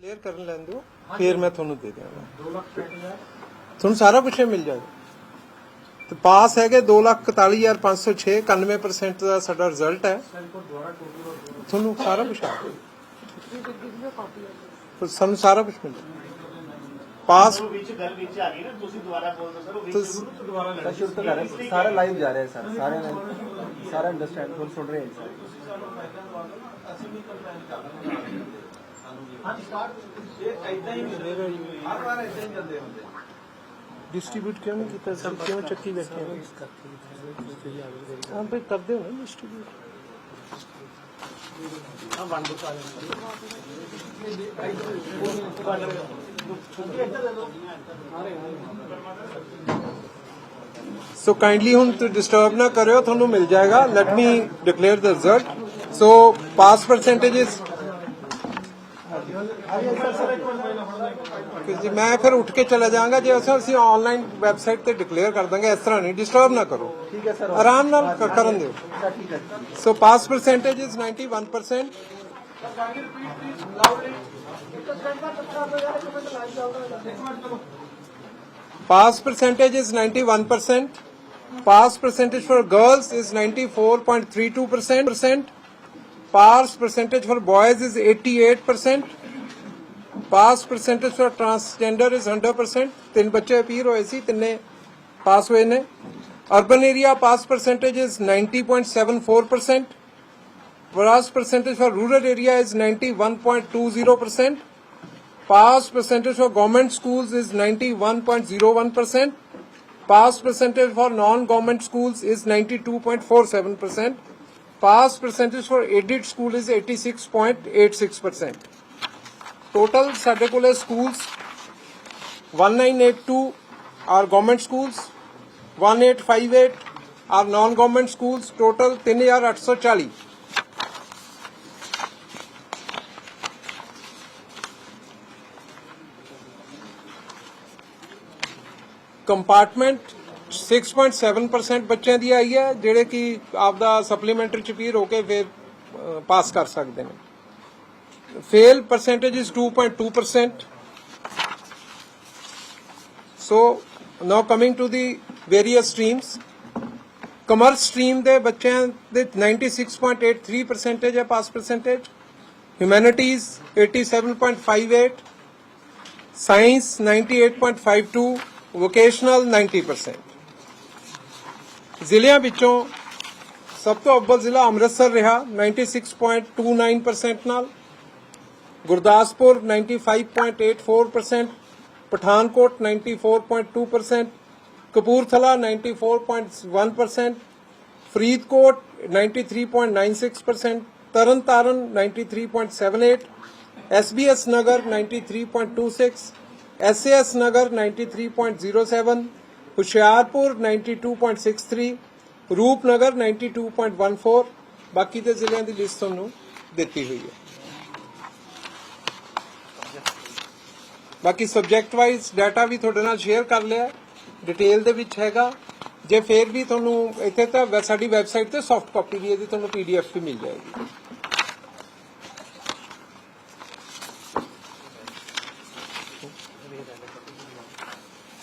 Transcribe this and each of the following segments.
Clear ਕਰਨ ਲੈਣ ਦਿਓ। ਫਿਰ ਮੈਂ ਤੁਹਾਨੂੰ ਦੇ ਦਿਆਂਗਾ। 2 ਲੱਖ ਤੁਹਾਨੂੰ ਸਾਰਾ ਕੁਝ ਮਿਲ ਜਾਏਗਾ ਤੇ ਪਾਸ ਹੈਗੇ 241506 91% ਦਾ ਸਾਡਾ ਰਿਜ਼ਲਟ ਹੈ। ਤੁਹਾਨੂੰ ਸਾਰਾ ਕੁਝ ਆ ਜਾਏਗਾ ਸਾਨੂੰ ਸਾਰਾ ਕੁਝ ਮਿਲ ਪਾਸ ਵਿੱਚ ਗੱਲ ਵਿੱਚ ਆ ਗਈ ਨਾ ਤੁਸੀਂ ਦੁਬਾਰਾ ਬੋਲ ਸਰ ਉਹ ਵਿੱਚ ਤੁਸੀਂ- ਸਰ ਸ਼ੁਰੂ ਤੋਂ ਕਰ ਰਹੇ ਸਰ ਸਾਰਾ ਲਾਈਵ ਜਾ ਰਿਹਾ ਹੈ ਸਰ। ਸਾਰੇ ਸਾਰਾ ਅੰਡਰਸਟੈਂਡ ਫੁੱਲ ਸੁਣ ਰਹੇ ਹਾਂ। ਡਿਸਟ੍ਰੀਬਿਊਟ ਕਿਉਂ ਨਹੀਂ ਕੀਤਾ ਸਰ ਕਿਉਂ ਚੱਕੀ ਬੈਠੇ ਹੋ? ਹਾਂ ਬਈ ਕਰਦੇ ਹੋ ਨਾ ਡਿਸਟ੍ਰੀਬਿਊਟ ਸੋ ਕਾਈਂਡਲੀ ਹੁਣ ਤੁਸੀਂ ਡਿਸਟਰਬ ਨਾ ਕਰਿਓ ਤੁਹਾਨੂੰ ਮਿਲ ਜਾਏਗਾ। Let me declare the result so pass percentages ਕਿ ਜੀ ਮੈਂ ਫਿਰ ਉੱਠ ਕੇ ਚਲਾ ਜਾਵਾਂਗਾ ਜੇ ਅਸੀਂ ਅਸੀਂ ਆਨਲਾਈਨ ਵੈਬਸਾਈਟ ਤੇ ਡਿਕਲੇਅਰ ਕਰ ਦਾਂਗੇ ਇਸ ਤਰ੍ਹਾਂ ਨਹੀਂ ਡਿਸਟਰਬ ਨਾ ਕਰੋ ਠੀਕ ਹੈ ਸਰ ਆਰਾਮ ਨਾਲ ਕ- ਕਰਨ ਦਿਓ ਸਰ ਠੀਕ ਹੈ So pass percentage is 91%. Pass percentage is 91%. Pass percentage for girls is 94.32%. Pass percentage for boys is 88%. Pass percentage for transgender is 100%. ਤਿੰਨ ਬੱਚੇ ਅਪੀਅਰ ਹੋਏ ਸੀ ਤਿੰਨੇ ਪਾਸ ਹੋਏ ਨੇ urban area pass percentage is 90.74% whereas percentage for rural area is 91.20% pass percentage for government schools is 91.01% pass percentage for non government schools is 92.47% pass percentage for aided school is 86.86% total ਸਾਡੇ ਕੋਲੇ schools 1982 are government schools 1858 are non government schools total 3840 compartment 6.7% ਬੱਚਿਆਂ ਦੀ ਆਈ ਹੈ ਜਿਹੜੇ ਕਿ ਆਪਦਾ supplementary ਚ ਪੀਰ ਹੋ ਕੇ ਫਿਰ ਪਾਸ ਕਰ ਸਕਦੇ ਨੇ fail percentage is 2.2% so now coming to the various streams commerce stream ਦੇ ਬੱਚਿਆਂ ਦੇ 96.83 ਪਰਸੈਂਟੇਜ ਹੈ pass percentage humanities 87.58 science 98.52 vocational 90% ਜ਼ਿਲ੍ਹਿਆਂ ਵਿੱਚੋਂ ਸਭ ਤੋਂ ਅੱਵਲ ਜ਼ਿਲ੍ਹਾ ਅੰਮ੍ਰਿਤਸਰ ਰਿਹਾ 96.29% ਨਾਲ। ਗੁਰਦਾਸਪੁਰ 95.84% ਪਠਾਨਕੋਟ 94.2% ਕਪੂਰਥਲਾ 94.1% ਫਰੀਦਕੋਟ 93.96% ਤਰਨਤਾਰਨ 93.78 SBS ਨਗਰ 93.26 SAS ਨਗਰ 93.07 ਹੁਸ਼ਿਆਰਪੁਰ 92.63 ਰੂਪਨਗਰ 92.14 ਬਾਕੀ ਦੇ ਜ਼ਿਲ੍ਹਿਆਂ ਦੀ ਲਿਸਟ ਤੁਹਾਨੂੰ ਦਿੱਤੀ ਹੋਈ ਹੈ। ਬਾਕੀ ਸਬਜੈਕਟ ਵਾਈਜ਼ ਡਾਟਾ ਵੀ ਤੁਹਾਡੇ ਨਾਲ ਸ਼ੇਅਰ ਕਰ ਲਿਆ ਡਿਟੇਲ ਦੇ ਵਿੱਚ ਹੈਗਾ। ਜੇ ਫੇਰ ਵੀ ਤੁਹਾਨੂੰ ਇੱਥੇ ਤਾਂ ਸਾਡੀ ਵੈਬਸਾਈਟ ਤੇ ਸੌਫਟ ਕਾਪੀ ਵੀ ਇਹਦੀ ਤੁਹਾਨੂੰ ਪੀਡੀਐਫ ਵੀ ਮਿਲ ਜਾਏਗੀ।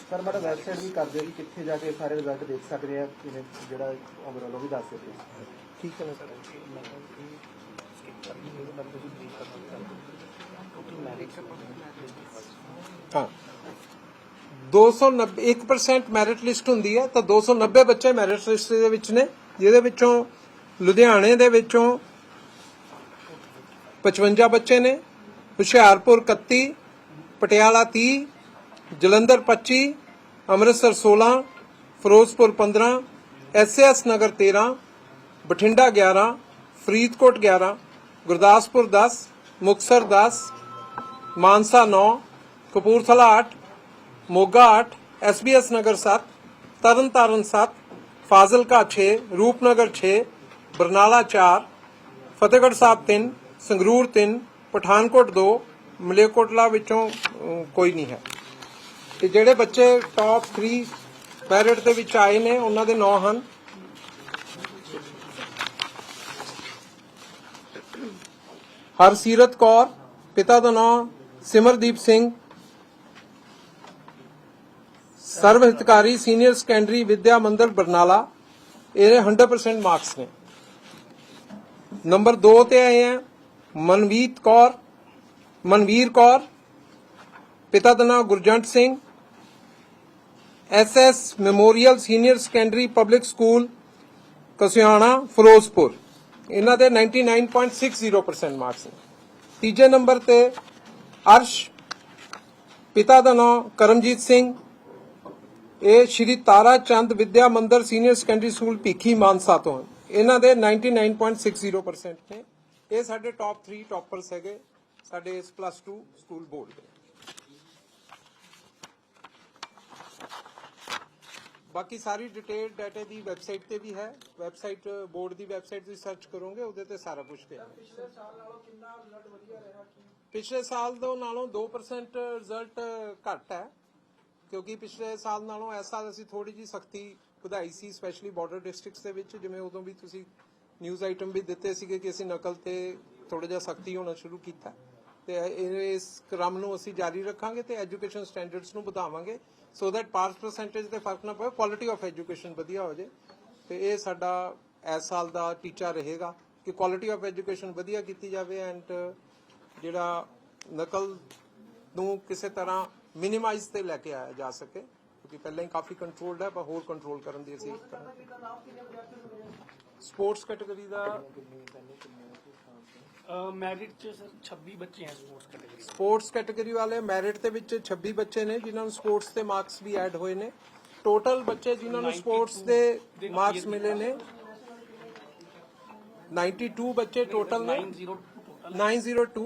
ਸਰ ਮਾੜਾ ਵੈਬਸਾਈਟ ਵੀ ਕਰ ਦਿਓ ਕਿ ਕਿੱਥੇ ਜਾ ਕੇ ਸਾਰੇ ਰਿਜ਼ਲਟ ਦੇਖ ਸਕਦੇ ਆ ਕਿਵੇਂ ਜਿਹੜਾ ਓਵਰਆਲ ਉਹ ਵੀ ਦੱਸ ਦਿਓ। ਠੀਕ ਹੈ ਸਰ। ਹਾਂ। 290 1% ਮੈਰਿਟ ਲਿਸਟ ਹੁੰਦੀ ਹੈ, ਤਾਂ 290 ਬੱਚੇ ਮੈਰਿਟ ਲਿਸਟ ਦੇ ਵਿੱਚ ਨੇ, ਜਿਹਦੇ ਵਿੱਚੋਂ ਲੁਧਿਆਣੇ ਦੇ ਵਿੱਚੋਂ 55 ਬੱਚੇ ਨੇ, ਹੁਸ਼ਿਆਰਪੁਰ 31 ਪਟਿਆਲਾ 30 ਜਲੰਧਰ 25 ਅੰਮ੍ਰਿਤਸਰ 16 ਫਿਰੋਜ਼ਪੁਰ 15 ਐਸਐਸ ਨਗਰ 13 ਬਠਿੰਡਾ 11 ਫਰੀਦਕੋਟ 11 ਗੁਰਦਾਸਪੁਰ 10 ਮੁਕਸਰ 10 ਮਾਨਸਾ 9 ਕਪੂਰਥਲਾ 8 ਮੋਗਾ 8 ਐਸਬੀਐਸ ਨਗਰ 7 ਤਰਨਤਾਰਨ 7 ਫਾਜ਼ਿਲਕਾ 6 ਰੂਪਨਗਰ 6 ਬਰਨਾਲਾ 4 ਫਤਿਹਗੜ੍ਹ ਸਾਹਿਬ 3 ਸੰਗਰੂਰ 3 ਪਠਾਨਕੋਟ 2 ਮਲੇਕੋਟਲਾ ਵਿੱਚੋਂ ਕੋਈ ਨਹੀਂ ਹੈ। ਤੇ ਜਿਹੜੇ ਬੱਚੇ ਟਾਪ 3 ਮੈਰਿਟ ਦੇ ਵਿੱਚ ਆਏ ਨੇ, ਉਹਨਾਂ ਦੇ ਨਾਂ ਹਨ। ਹਰਸੀਰਤ ਕੌਰ, ਪਿਤਾ ਦਾ ਨਾਮ ਸਿਮਰਦੀਪ ਸਿੰਘ ਸਰਵ ਹਿਤਕਾਰੀ ਸੀਨੀਅਰ ਸੈਕੰਡਰੀ ਵਿਦਿਆ ਮੰਦਿਰ ਬਰਨਾਲਾ ਇਹਦੇ 100% ਮਾਰਕਸ ਨੇ। ਨੰਬਰ 2 ਤੇ ਆਏ ਹੈ ਮਨਵੀਤ ਕੌਰ, ਮਨਵੀਰ ਕੌਰ, ਪਿਤਾ ਦਾ ਨਾਮ Gurjant Singh SS memorial senior secondary public school, Kasiana, Firozpur. ਇਹਨਾਂ ਦੇ 99.60% ਮਾਰਕਸ ਨੇ। ਤੀਜੇ ਨੰਬਰ ਤੇ ਅਰਸ਼, ਪਿਤਾ ਦਾ ਨਾਮ ਕਰਮਜੀਤ ਸਿੰਘ, ਇਹ ਸ਼੍ਰੀ Tara Chand Vidya Mandir senior secondary school Bhikhi Mansa ਤੋਂ ਹਨ। ਇਹਨਾਂ ਦੇ 99.60% ਨੇ। ਇਹ ਸਾਡੇ ਟਾਪ 3 ਟਾਪਰਸ ਹੈਗੇ, ਸਾਡੇ ਇਸ ਪਲੱਸ 2 ਸਕੂਲ ਬੋਰਡ ਦੇ। ਬਾਕੀ ਸਾਰੀ ਡਿਟੇਲ ਡਾਟਾ ਦੀ ਵੈਬਸਾਈਟ ਤੇ ਵੀ ਹੈ। ਵੈਬਸਾਈਟ ਬੋਰਡ ਦੀ ਵੈਬਸਾਈਟ ਤੇ ਸਰਚ ਕਰੋਗੇ, ਉਹਦੇ ਤੇ ਸਾਰਾ ਕੁਝ ਪਿਆ ਹੈ। ਪਿਛਲੇ ਸਾਲ ਤੋਂ ਨਾਲੋਂ 2% ਰਿਜ਼ਲਟ ਘੱਟ ਹੈ, ਕਿਉਂਕਿ ਪਿਛਲੇ ਸਾਲ ਨਾਲੋਂ ਇਸ ਸਾਲ ਅਸੀਂ ਥੋੜੀ ਜੀ ਸਖਤੀ ਵਧਾਈ ਸੀ ਸਪੈਸ਼ਲੀ ਬਾਰਡਰ ਡਿਸਟ੍ਰਿਕਟਸ ਦੇ ਵਿੱਚ, ਜਿਵੇਂ ਉਦੋਂ ਵੀ ਤੁਸੀਂ ਨਿਊਜ਼ ਆਈਟਮ ਵੀ ਦਿੱਤੇ ਸੀਗੇ ਕਿ ਅਸੀਂ ਨਕਲ ਤੇ ਥੋੜਾ ਜਿਹਾ ਸਖਤੀ ਹੋਣਾ ਸ਼ੁਰੂ ਕੀਤਾ। ਤੇ ਇਸ ਕ੍ਰਮ ਨੂੰ ਅਸੀਂ ਜਾਰੀ ਰੱਖਾਂਗੇ ਤੇ ਐਜੂਕੇਸ਼ਨ ਸਟੈਂਡਰਡਸ ਨੂੰ ਵਧਾਵਾਂਗੇ ਸੋ ਦੈਟ ਪਾਸ ਪਰਸੈਂਟੇਜ ਤੇ ਫ਼ਰਕ ਨਾ ਪਵੇ ਕੁਆਲਿਟੀ ਆਫ ਐਜੂਕੇਸ਼ਨ ਵਧੀਆ ਹੋ ਜਾਏ ਤੇ ਇਹ ਸਾਡਾ ਇਸ ਸਾਲ ਦਾ ਟੀਚਾ ਰਹੇਗਾ ਕਿ ਕੁਆਲਿਟੀ ਆਫ ਐਜੂਕੇਸ਼ਨ ਵਧੀਆ ਕੀਤੀ ਜਾਵੇ ਐਂਡ ਜਿਹੜਾ ਨਕਲ ਨੂੰ ਕਿਸੇ ਤਰ੍ਹਾਂ ਮਿਨੀਮਾਈਜ਼ ਤੇ ਲੈ ਕੇ ਆਇਆ ਜਾ ਸਕੇ ਕਿਉਂਕਿ ਪਹਿਲਾਂ ਹੀ ਕਾਫੀ ਕੰਟਰੋਲਡ ਹੈ ਪਰ ਹੋਰ ਕੰਟਰੋਲ ਕਰਨ ਦੀ ਅਸੀਂ ਸਪੋਰਟਸ ਕੈਟਾਗਰੀ ਦਾ ਮੈਰਿਟ ਚ ਸਰ 26 ਬੱਚੇ ਹੈ ਸਪੋਰਟਸ ਕੈਟਾਗਰੀ ਸਪੋਰਟਸ ਕੈਟਾਗਰੀ ਵਾਲੇ ਮੈਰਿਟ ਦੇ ਵਿੱਚ 26 ਬੱਚੇ ਨੇ ਜਿਨ੍ਹਾਂ ਨੂੰ ਸਪੋਰਟਸ ਦੇ ਮਾਰਕਸ ਵੀ ਐਡ ਹੋਏ ਨੇ। ਟੋਟਲ ਬੱਚੇ ਜਿਨ੍ਹਾਂ ਨੂੰ ਸਪੋਰਟਸ ਦੇ ਮਾਰਕਸ ਮਿਲੇ ਨੇ। 92 ਬੱਚੇ ਟੋਟਲ ਨੇ। 90 ਟੋਟਲ 902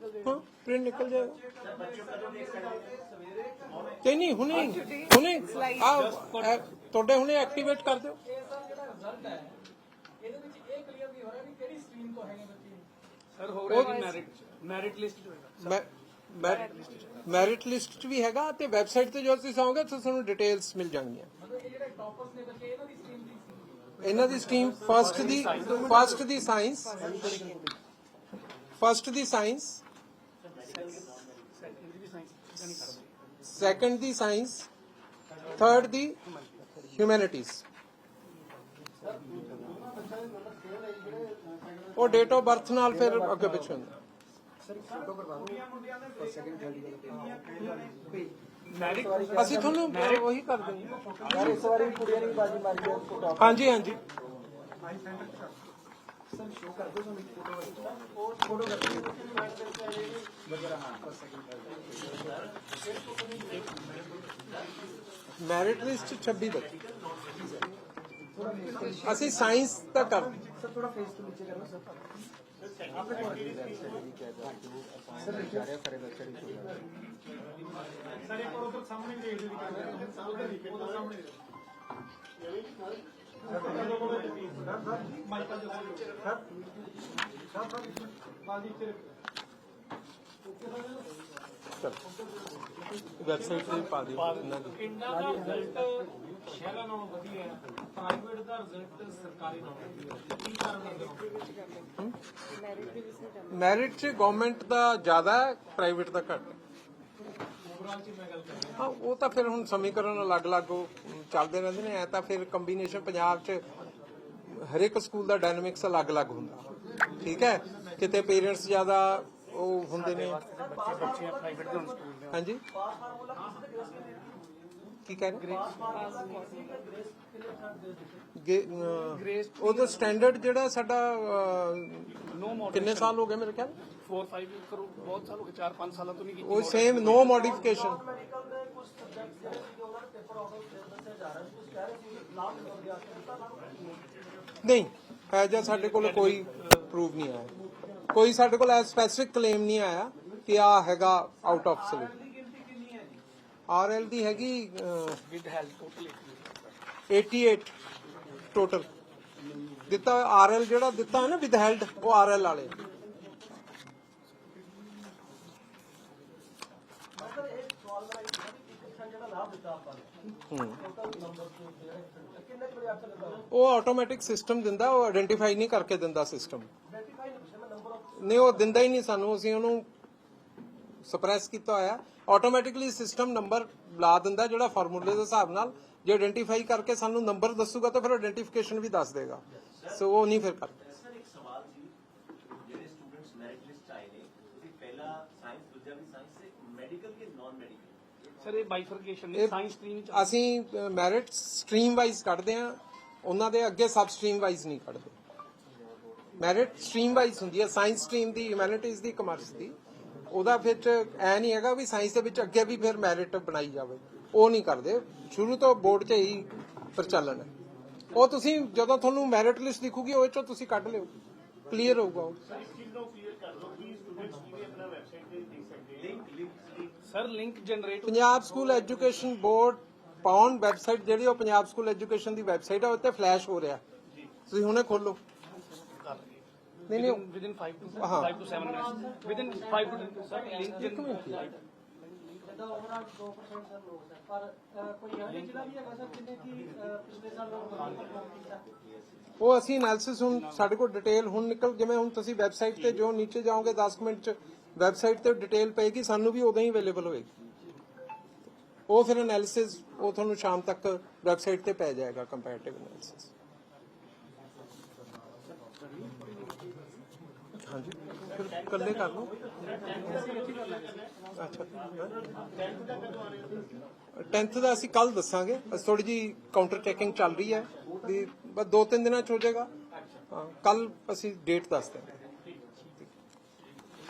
ਪ੍ਰਿੰਟ ਨਿਕਲ ਜਾਏਗਾ। ਤੇ ਨਹੀਂ ਹੁਣੇ ਹੁਣੇ ਆ ਤੁਹਾਡੇ ਹੁਣੇ ਐਕਟੀਵੇਟ ਕਰ ਦਿਓ। ਸਰ ਹੋ ਰਿਹਾ ਜੀ ਮੈਰਿਟ ਮੈਰਿਟ ਲਿਸਟ ਚ ਹੋਏਗਾ। ਮੈਰਿਟ ਲਿਸਟ 'ਚ ਵੀ ਹੈਗਾ ਤੇ ਵੈਬਸਾਈਟ ਤੇ ਜੋ ਤੁਸੀਂ ਆਓਗੇ ਤੁਹਾਨੂੰ ਡਿਟੇਲਸ ਮਿਲ ਜਾਣਗੀਆਂ। ਇਹਨਾਂ ਦੀ ਸਟਰੀਮ ਫਸਟ ਦੀ ਫਸਟ ਦੀ ਸਾਇੰਸ ਫਸਟ ਦੀ ਸਾਇੰਸ ਸੈਕੰਡ ਦੀ ਸਾਇੰਸ ਥਰਡ ਦੀ ਹਿਊਮੈਨਿਟੀਜ਼ ਉਹ ਡੇਟ ਆਫ ਬਰਥ ਨਾਲ ਫਿਰ ਅੱਗੇ ਪਿੱਛੇ ਹੁੰਦਾ। ਅਸੀਂ ਤੁਹਾਨੂੰ ਉਹੀ ਕਰ ਦਿੰਦੇ ਹਾਂ। ਯਾਰ ਇਸ ਵਾਰੀ ਵੀ ਕੁੜੀਆਂ ਨੇ ਵੀ ਬਾਜੀ ਮਾਰੀ ਹੈ ਟੌਪ ਹਾਂਜੀ ਹਾਂਜੀ। ਮੈਰਿਟ ਲਿਸਟ 'ਚ 26 ਬੱਚੇ ਅਸੀਂ ਸਾਇੰਸ ਦਾ ਕਰ ਸਰ ਥੋੜਾ ਫੇਸ ਤੋਂ ਨੀਚੇ ਕਰੋ ਸਰ ਸਰ ਲਿਖਿਆ ਜਾ ਰਿਹਾ ਸਾਰੇ ਵੈਬਸਾਈਟ ਤੇ ਵੈਬਸਾਈਟ ਤੇ ਪਾ ਦਿਓ ਇਹਨਾਂ ਦੀ ਪਿੰਡਾਂ ਦਾ ਰਿਜ਼ਲਟ ਸ਼ਹਿਰਾਂ ਨਾਲੋਂ ਵਧੀਆ ਹੈ ਪ੍ਰਾਈਵੇਟ ਦਾ ਰਿਜ਼ਲਟ ਸਰਕਾਰੀ ਨਾਲੋਂ ਵਧੀਆ ਹੈ ਕੀ ਕਾਰਨ ਲੱਗਦਾ ਮੈਰਿਟ 'ਚ ਗਵਰਨਮੈਂਟ ਦਾ ਜ਼ਿਆਦਾ ਹੈ ਪ੍ਰਾਈਵੇਟ ਦਾ ਘੱਟ ਹੈ ਓਵਰਆਲ ਚ ਮੈਂ ਗੱਲ ਕਰ ਰਿਹਾ ਹਾਂ ਉਹ ਤਾਂ ਫਿਰ ਹੁਣ ਸਮੀਕਰਨ ਅਲੱਗ-ਅਲੱਗ ਉਹ ਚੱਲਦੇ ਰਹਿੰਦੇ ਨੇ ਐ ਤਾਂ ਫਿਰ ਕੰਬੀਨੇਸ਼ਨ ਪੰਜਾਬ 'ਚ ਹਰੇਕ ਸਕੂਲ ਦਾ ਡਾਇਨਾਮਿਕਸ ਅਲੱਗ-ਅਲੱਗ ਹੁੰਦਾ। ਠੀਕ ਹੈ? ਕਿਤੇ ਪੇਰੈਂਟਸ ਜ਼ਿਆਦਾ ਉਹ ਹੁੰਦੇ ਨੇ। ਬੱਚੇ ਬੱਚੇ ਪ੍ਰਾਈਵੇਟ ਦੇ ਹੁਣ ਸਕੂਲ ਦੇ। ਹਾਂਜੀ? ਕੀ ਕਹਿ ਰਹੇ ਗ੍ਰੇਸ ਉਹਦਾ ਸਟੈਂਡਰਡ ਜਿਹੜਾ ਸਾਡਾ ਨੋ ਕਿੰਨੇ ਸਾਲ ਹੋ ਗਏ ਮੇਰੇ ਖਿਆਲ? 4 5 ਕਰੋ ਬਹੁਤ ਸਾਲ ਹੋ ਗਏ 4 5 ਸਾਲਾਂ ਤੋਂ ਨਹੀਂ ਕੀਤੀ ਉਹ ਸੇਮ ਨੋ ਮੋਡੀਫਿਕੇਸ਼ਨ ਮੈਡੀਕਲ ਦੇ ਕੁਝ ਸਬਜੈਕਟ ਜਿਹੜੇ ਸੀਗੇ ਉਹਨਾਂ ਦੇ ਪੇਪਰ ਆਫ ਦੱਸਿਆ ਜਾ ਰਿਹਾ ਸੀ। ਕੁਝ ਕਹਿ ਰਹੇ ਸੀ ਲਾਭ ਮਿਲ ਗਿਆ ਦਿੱਤਾ ਲਾਭ ਨਹੀਂ ਹੈ ਜਾਂ ਸਾਡੇ ਕੋਲ ਕੋਈ ਪ੍ਰੂਫ ਨਹੀਂ ਆਇਆ। ਕੋਈ ਸਾਡੇ ਕੋਲ ਐ ਸਪੈਸਿਫਿਕ ਕਲੇਮ ਨਹੀਂ ਆਇਆ ਕਿ ਆ ਹੈਗਾ ਆਊਟ ਆਫ ਸਿਲੇਬਸ ਆਰਐਲ ਦੀ ਹੈਗੀ ਵਿਦ ਹੈਲਥ ਟੋਟਲ 88 ਟੋਟਲ ਦਿੱਤਾ ਆਰਐਲ ਜਿਹੜਾ ਦਿੱਤਾ ਹੈ ਨਾ ਵਿਦ ਹੈਲਡ ਉਹ ਆਰਐਲ ਵਾਲੇ। ਉਹ ਆਟੋਮੈਟਿਕ ਸਿਸਟਮ ਦਿੰਦਾ ਉਹ ਆਇਡੈਂਟੀਫਾਈ ਨਹੀਂ ਕਰਕੇ ਦਿੰਦਾ ਸਿਸਟਮ ਨਹੀਂ ਉਹ ਦਿੰਦਾ ਹੀ ਨਹੀਂ ਸਾਨੂੰ ਅਸੀਂ ਉਹਨੂੰ ਸਪਰੈਸ ਕੀਤਾ ਹੋਇਆ ਆਟੋਮੈਟਿਕਲੀ ਸਿਸਟਮ ਨੰਬਰ ਲਾ ਦਿੰਦਾ ਜਿਹੜਾ ਫਾਰਮੂਲੇ ਦੇ ਹਿਸਾਬ ਨਾਲ। ਜੇ ਆਇਡੈਂਟੀਫਾਈ ਕਰਕੇ ਸਾਨੂੰ ਨੰਬਰ ਦੱਸੂਗਾ ਤਾਂ ਫਿਰ ਆਇਡੈਂਟੀਫਿਕੇਸ਼ਨ ਵੀ ਦੱਸ ਦੇਗਾ। ਸੋ ਉਹ ਨਹੀਂ ਫਿਰ ਕਰਦਾ ਸਰ ਇੱਕ ਸਵਾਲ ਸੀ ਜਿਹੜੇ ਸਟੂਡੈਂਟਸ ਮੈਰਿਟ ਲਿਸਟ 'ਚ ਆਏ ਨੇ ਤੁਸੀਂ ਪਹਿਲਾ ਸਾਇੰਸ ਦੂਜਾ ਵੀ ਸਾਇੰਸ ਸੇ ਮੈਡੀਕਲ ਕੇ ਨਾਨ ਮੈਡੀਕਲ ਸਰ ਇਹ ਬਾਈਫਰਕੇਸ਼ਨ ਇਹ ਨੇ ਸਾਇੰਸ ਸਟਰੀਮ ਚ ਅਸੀਂ ਮੈਰਿਟ ਸਟਰੀਮ ਵਾਈਜ਼ ਕੱਢਦੇ ਆ ਉਹਨਾਂ ਦੇ ਅੱਗੇ ਸਬ ਸਟਰੀਮ ਵਾਈਜ਼ ਨਹੀਂ ਕੱਢਦੇ। ਮੈਰਿਟ ਸਟਰੀਮ ਵਾਈਜ਼ ਹੁੰਦੀ ਹੈ ਸਾਇੰਸ ਸਟਰੀਮ ਦੀ ਹਿਊਮੈਨਿਟੀਜ਼ ਦੀ ਕਮਰਸ ਦੀ। ਉਹਦਾ ਵਿੱਚ ਐ ਨਹੀਂ ਹੈਗਾ ਵੀ ਸਾਇੰਸ ਦੇ ਵਿੱਚ ਅੱਗੇ ਵੀ ਫਿਰ ਮੈਰਿਟ ਬਣਾਈ ਜਾਵੇ। ਉਹ ਨਹੀਂ ਕਰਦੇ। ਸ਼ੁਰੂ ਤੋਂ ਬੋਰਡ 'ਚ ਹੀ ਪ੍ਰਚਲਨ ਹੈ। ਉਹ ਤੁਸੀਂ ਜਦੋਂ ਤੁਹਾਨੂੰ ਮੈਰਿਟ ਲਿਸਟ ਦਿਖੂਗੀ ਉਹ 'ਚੋਂ ਤੁਸੀਂ ਕੱਢ ਲਿਓ। ਕਲੀਅਰ ਹੋਊਗਾ ਉਹ। ਸਰ ਇਸ ਚੀਜ਼ ਨੂੰ ਕਲੀਅਰ ਕਰ ਲਓ। ਕਿ ਸਟੂਡੈਂਟਸ ਕਿਵੇਂ ਆਪਣਾ ਵੈਬਸਾਈਟ ਤੇ ਦੇਖ ਸਕਦੇ ਹਨ link link sir link generate Punjab school education board ਪਾਉਨ website ਜਿਹੜੀ ਉਹ ਪੰਜਾਬ ਸਕੂਲ ਐਜੂਕੇਸ਼ਨ ਦੀ ਵੈਬਸਾਈਟ ਹੈ ਉੱਤੇ ਫਲੈਸ਼ ਹੋ ਰਿਹਾ। ਤੁਸੀਂ ਹੁਣੇ ਖੋਲੋ ਨਹੀਂ ਨਹੀਂ ਵਿਦਿਨ 5 ਟੂ ਹਾਂ। 5 to 7 minutes within 5 to sir link ਇੱਕ ਮਿੰਟ। ਜਿੱਦਾਂ ਓਵਰਆਲ 2% ਸਰ ਲੋਕ ਹੈ। ਪਰ ਅਹ, ਕੋਈ ਇਹੋ ਜਿਹਾ ਜ਼ਿਲ੍ਹਾ ਵੀ ਹੈਗਾ ਸਰ ਜਿੰਨੇ ਕੀ ਅਹ, ਪਿਛਲੇ ਸਾਲ ਲੋਕ ਕੀਤਾ? ਉਹ ਅਸੀਂ ਐਨਾਲਿਸਿਸ ਹੁਣ ਸਾਡੇ ਕੋਲ ਡਿਟੇਲ ਹੁਣ ਨਿਕਲ ਜਿਵੇਂ ਹੁਣ ਤੁਸੀਂ ਵੈਬਸਾਈਟ ਤੇ ਜੋ ਨੀਚੇ ਜਾਓਗੇ 10 ਕੁ ਮਿੰਟ ਚ ਵੈਬਸਾਈਟ ਤੇ ਡਿਟੇਲ ਪਏਗੀ ਸਾਨੂੰ ਵੀ ਉਦੋਂ ਹੀ ਅਵੇਲੇਬਲ ਹੋਏਗੀ। ਉਹ ਫਿਰ ਐਨਾਲਿਸਿਸ ਉਹ ਤੁਹਾਨੂੰ ਸ਼ਾਮ ਤੱਕ ਵੈਬਸਾਈਟ ਤੇ ਪੈ ਜਾਏਗਾ ਕੰਪੈਰੀਟਿਵ ਐਨਾਲਿਸਿਸ ਹਾਂਜੀ। ਫਿਰ ਇਕੱਲੇ ਕਰ ਲਓ। ਅੱਛਾ। 10th ਦਾ ਅਸੀਂ ਕੱਲ ਦੱਸਾਂਗੇ। ਅਸੀਂ ਥੋੜੀ ਜੀ ਕਾਊਂਟਰ ਚੈਕਿੰਗ ਚੱਲ ਰਹੀ ਹੈ। ਵੀ ਬਸ ਦੋ ਤਿੰਨ ਦਿਨਾਂ ਚ ਹੋ ਜਾਏਗਾ। ਹਾਂ ਕੱਲ ਅਸੀਂ ਡੇਟ ਦੱਸ ਦਿਆਂਗੇ।